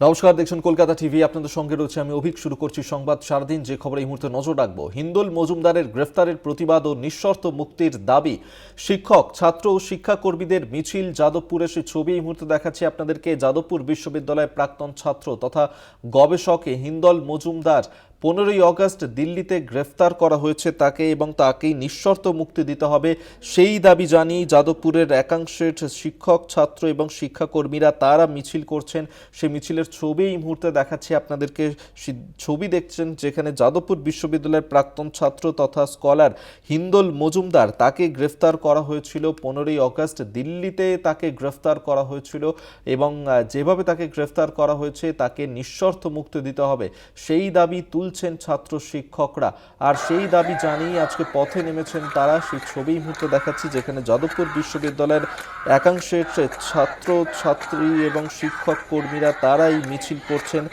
নমস্কার, দেখছেন কলকাতা টিভি। আপনাদের সঙ্গে রয়েছে আমি অভিক। শুরু করছি সংবাদ। সারাদিন যে খবরে এই মুহূর্তে নজর রাখব। হিন্দোল মজুমদারের গ্রেফতারের প্রতিবাদ ও নিঃশর্ত মুক্তির দাবি। শিক্ষক, ছাত্র ও শিক্ষাকর্মীদের মিছিল যাদবপুরে সে ছবি এই মুহূর্তে দেখাচ্ছি আপনাদেরকে। যাদবপুর বিশ্ববিদ্যালয়ের প্রাক্তন ছাত্র তথা গবেষক হিন্দল মজুমদার পনেরোই অগস্ট দিল্লিতে গ্রেফতার করা হয়েছে তাকে এবং তাকেই নিঃশর্ত মুক্তি দিতে হবে সেই দাবি জানিয়ে যাদবপুরের একাংশের শিক্ষক, ছাত্র এবং শিক্ষাকর্মীরা তারা মিছিল করছেন। সেই মিছিলের ছবি এই মুহূর্তে দেখাচ্ছি আপনাদেরকে। ছবি দেখছেন যেখানে যাদবপুর বিশ্ববিদ্যালয়ের প্রাক্তন ছাত্র তথা স্কলার হিন্দোল মজুমদার তাকে গ্রেফতার করা হয়েছিল। পনেরোই অগস্ট দিল্লিতে তাকে গ্রেফতার করা হয়েছিল এবং যেভাবে তাকে গ্রেফতার করা হয়েছে তাকে নিঃশর্ত মুক্তি দিতে হবে। সেই দাবি তুলছেন ছাত্র শিক্ষকরা। আর সেই দাবি জানিয়ে আজকে পথে নেমেছেন তারা। সেই ছবি মুহূর্তে দেখাচ্ছি যেখানে যাদবপুর বিশ্ববিদ্যালয়ের একাংশের ছাত্র, ছাত্রী এবং শিক্ষক কর্মীরা তারাই মিছিল করছেন।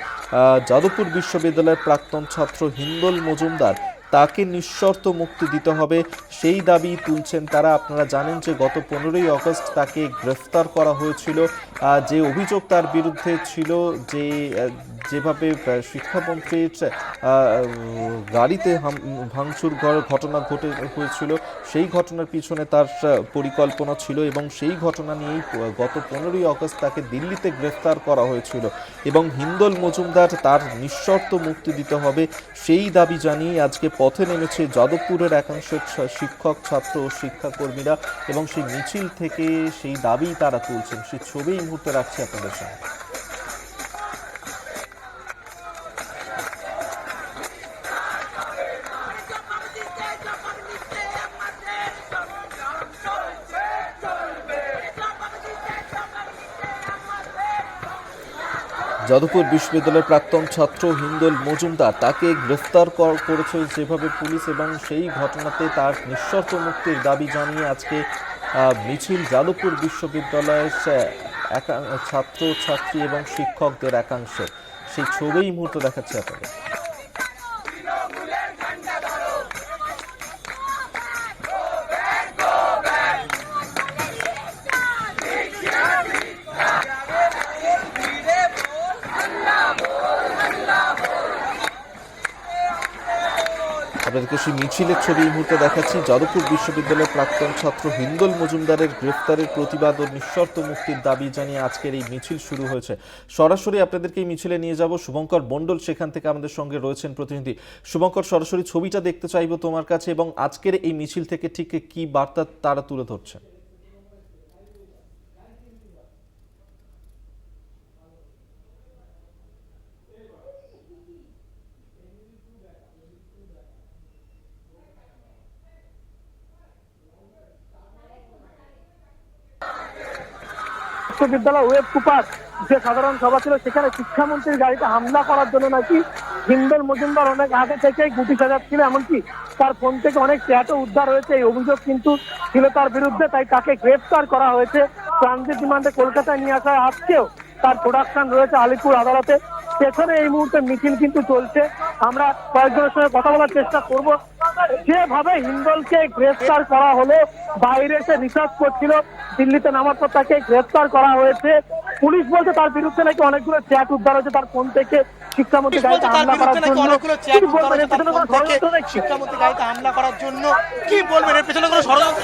যাদবপুর বিশ্ববিদ্যালয়ের প্রাক্তন ছাত্র হিন্দল মজুমদার তাকে নিঃশর্ত মুক্তি দিতে হবে। সেই দাবি তুলছেন তারা। আপনারা জানেন যে গত পনেরোই আগস্ট তাকে গ্রেফতার করা হয়েছিল। যে অভিযোগ তার বিরুদ্ধে ছিল যে যেভাবে শিক্ষামন্ত্রীর গাড়িতে ভাঙচুর ঘটনা ঘটে, হয়েছিল। সেই ঘটনার পিছনে তার পরিকল্পনা ছিল এবং সেই ঘটনা নিয়েই গত পনেরোই আগস্ট তাকে দিল্লিতে গ্রেফতার করা হয়েছিল। এবং হিন্দল মজুমদার তার নিঃশর্ত মুক্তি দিতে হবে। সেই দাবি জানিয়ে আজকে পথে নেমেছে যাদবপুরের একাংশ শিক্ষক, ছাত্র ও শিক্ষাকর্মীরা এবং সেই মিছিল থেকে সেই দাবি তারা তুলছেন। সেই ছবি এই মুহূর্তে রাখছি আপনাদের সঙ্গে। যাদবপুর বিশ্ববিদ্যালয়ের প্রাক্তন ছাত্র হিন্দোল মজুমদার তাকে গ্রেফতার করেছে যেভাবে পুলিশ এবং সেই ঘটনাতে তার নিঃশর্ত মুক্তির দাবি জানিয়ে আজকে মিছিল যাদবপুর বিশ্ববিদ্যালয়ের ছাত্র ছাত্রী এবং শিক্ষকদের একাংশ। সেই ছবি মুহূর্তে দেখাচ্ছে আপনাদের। আপনাদেরকে সেই মিছিলের ছবি এই মুহূর্তে দেখাচ্ছি। যাদবপুর বিশ্ববিদ্যালয়ের প্রাক্তন ছাত্র হিন্দল মজুমদারের গ্রেফতারের প্রতিবাদ ও নিঃশর্ত মুক্তির দাবি জানিয়ে আজকের এই মিছিল শুরু হয়েছে। সরাসরি আপনাদেরকে এই মিছিলে নিয়ে যাব। শুভঙ্কর মণ্ডল সেখান থেকে আমাদের সঙ্গে রয়েছেন প্রতিনিধি। শুভঙ্কর, সরাসরি ছবিটা দেখতে চাইব তোমার কাছে এবং আজকের এই মিছিল থেকে ঠিক কি বার্তা তারা তুলে ধরছে বিশ্ববিদ্যালয় ওয়েব কুপার যে সাধারণ সভা ছিল, সেখানে শিক্ষামন্ত্রীর গাড়িতে হামলা করার জন্য নাকি হিন্দল মজুমদার অনেক আগে থেকে গুটি সাজাচ্ছিল, এমনকি তার ফোন থেকে অনেক চ্যাটও উদ্ধার হয়েছে, এই অভিযোগ কিন্তু ছিল তার বিরুদ্ধে, তাই তাকে গ্রেফতার করা হয়েছে। ট্রানজিট রিমান্ডে কলকাতায় নিয়ে আসা আজকেও তার প্রোডাকশন রয়েছে আলিপুর আদালতে। পেছনে এই মুহূর্তে মিছিল কিন্তু চলছে। আমরা কয়েকজনের সঙ্গে কথা বলার চেষ্টা করব। যেভাবে হিন্দলকে গ্রেফতার করা হলো বাইরে এসে রিসার্চ করছিল দিল্লিতে নামার পর তাকে গ্রেফতার করা হয়েছে। পুলিশ বলছে তার বিরুদ্ধে নাকি অনেকগুলো চ্যাট উদ্ধার হয়েছে তার ফোন থেকে। শিক্ষামন্ত্রী গাড়িতে হামলা করার জন্য। কি বলবেন? এর পেছনে কোনো ষড়যন্ত্র? শিক্ষামন্ত্রী গাড়িতে হামলা করার জন্য কি বলবেন? এর পেছনে কোনো ষড়যন্ত্র?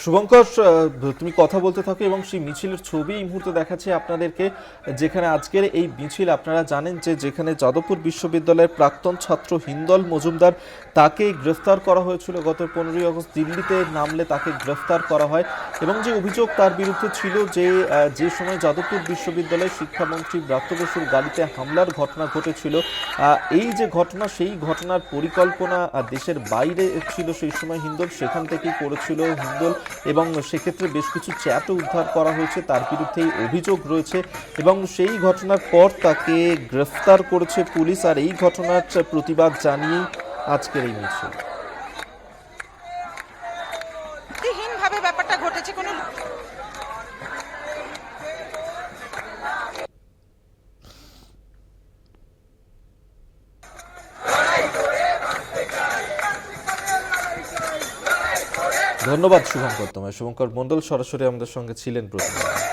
শুভঙ্কর তুমি কথা বলতে থাকো এবং সেই মিছিলের ছবি এই মুহূর্তে দেখাচ্ছে আপনাদেরকে, যেখানে আজকের এই মিছিল। আপনারা জানেন যে যেখানে যাদবপুর বিশ্ববিদ্যালয়ের প্রাক্তন ছাত্র হিন্দল মজুমদার তাকে গ্রেফতার করা হয়েছিল গত পনেরোই আগস্ট দিল্লিতে, নামলে তাকে গ্রেফতার করা হয় এবং যে অভিযোগ তার বিরুদ্ধে ছিল যে যে সময় যাদবপুর বিশ্ববিদ্যালয়ের শিক্ষামন্ত্রী ব্রাত্য বসুর গাড়িতে হামলার ঘটনা ঘটেছিল এই যে ঘটনা, সেই ঘটনার পরিকল্পনা দেশের বাইরে ছিল সেই সময় হিন্দল, সেখান থেকেই করেছিল হিন্দল এবং সেক্ষেত্রে বেশ কিছু চ্যাটও উদ্ধার করা হয়েছে, তার বিরুদ্ধে অভিযোগ রয়েছে এবং সেই ঘটনার পর তাকে গ্রেফতার করেছে পুলিশ। আর এই ঘটনার প্রতিবাদ জানিয়েই আজকের এই মিছিল ধন্যবাদ শুভঙ্কর তোমায়। শুভঙ্কর মণ্ডল সরাসরি আমাদের সঙ্গে ছিলেন প্রতিনিধি